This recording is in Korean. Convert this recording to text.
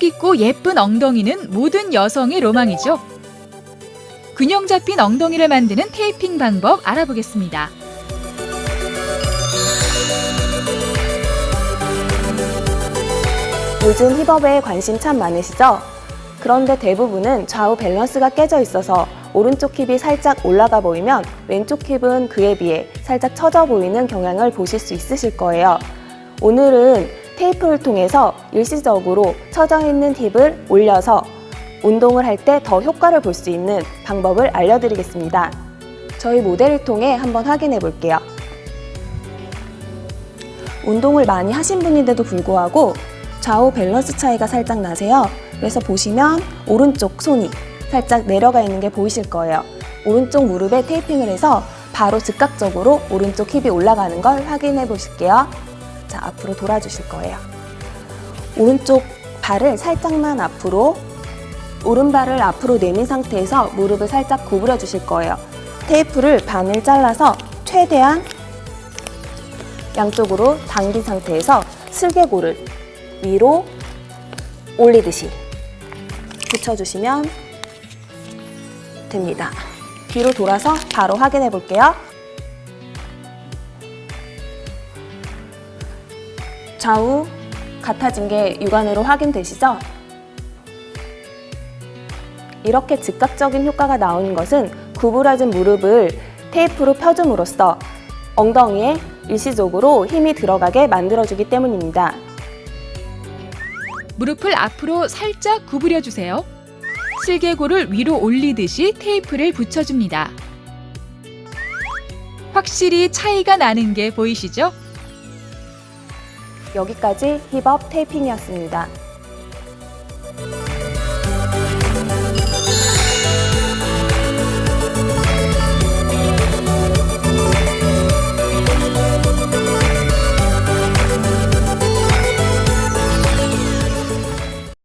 탄력 있고 예쁜 엉덩이는 모든 여성의 로망이죠. 균형 잡힌 엉덩이를 만드는 테이핑 방법 알아보겠습니다. 요즘 힙업에 관심 참 많으시죠? 그런데 대부분은 좌우 밸런스가 깨져 있어서 오른쪽 힙이 살짝 올라가 보이면 왼쪽 힙은 그에 비해 살짝 처져 보이는 경향을 보실 수 있으실 거예요. 오늘은 테이프를 통해서 일시적으로 처져 있는 힙을 올려서 운동을 할 때 더 효과를 볼 수 있는 방법을 알려드리겠습니다. 저희 모델을 통해 한번 확인해 볼게요. 운동을 많이 하신 분인데도 불구하고 좌우 밸런스 차이가 살짝 나세요. 그래서 보시면 오른쪽 손이 살짝 내려가 있는 게 보이실 거예요. 오른쪽 무릎에 테이핑을 해서 바로 즉각적으로 오른쪽 힙이 올라가는 걸 확인해 보실게요. 자, 앞으로 돌아주실 거예요. 오른쪽 발을 살짝만 앞으로, 오른발을 앞으로 내민 상태에서 무릎을 살짝 구부려 주실 거예요. 테이프를 반을 잘라서 최대한 양쪽으로 당긴 상태에서 슬개골을 위로 올리듯이 붙여주시면 됩니다. 뒤로 돌아서 바로 확인해 볼게요. 좌우 같아진 게 육안으로 확인되시죠? 이렇게 즉각적인 효과가 나오는 것은 구부러진 무릎을 테이프로 펴줌으로써 엉덩이에 일시적으로 힘이 들어가게 만들어주기 때문입니다. 무릎을 앞으로 살짝 구부려 주세요. 슬개골을 위로 올리듯이 테이프를 붙여줍니다. 확실히 차이가 나는 게 보이시죠? 여기까지 힙업 테이핑이었습니다.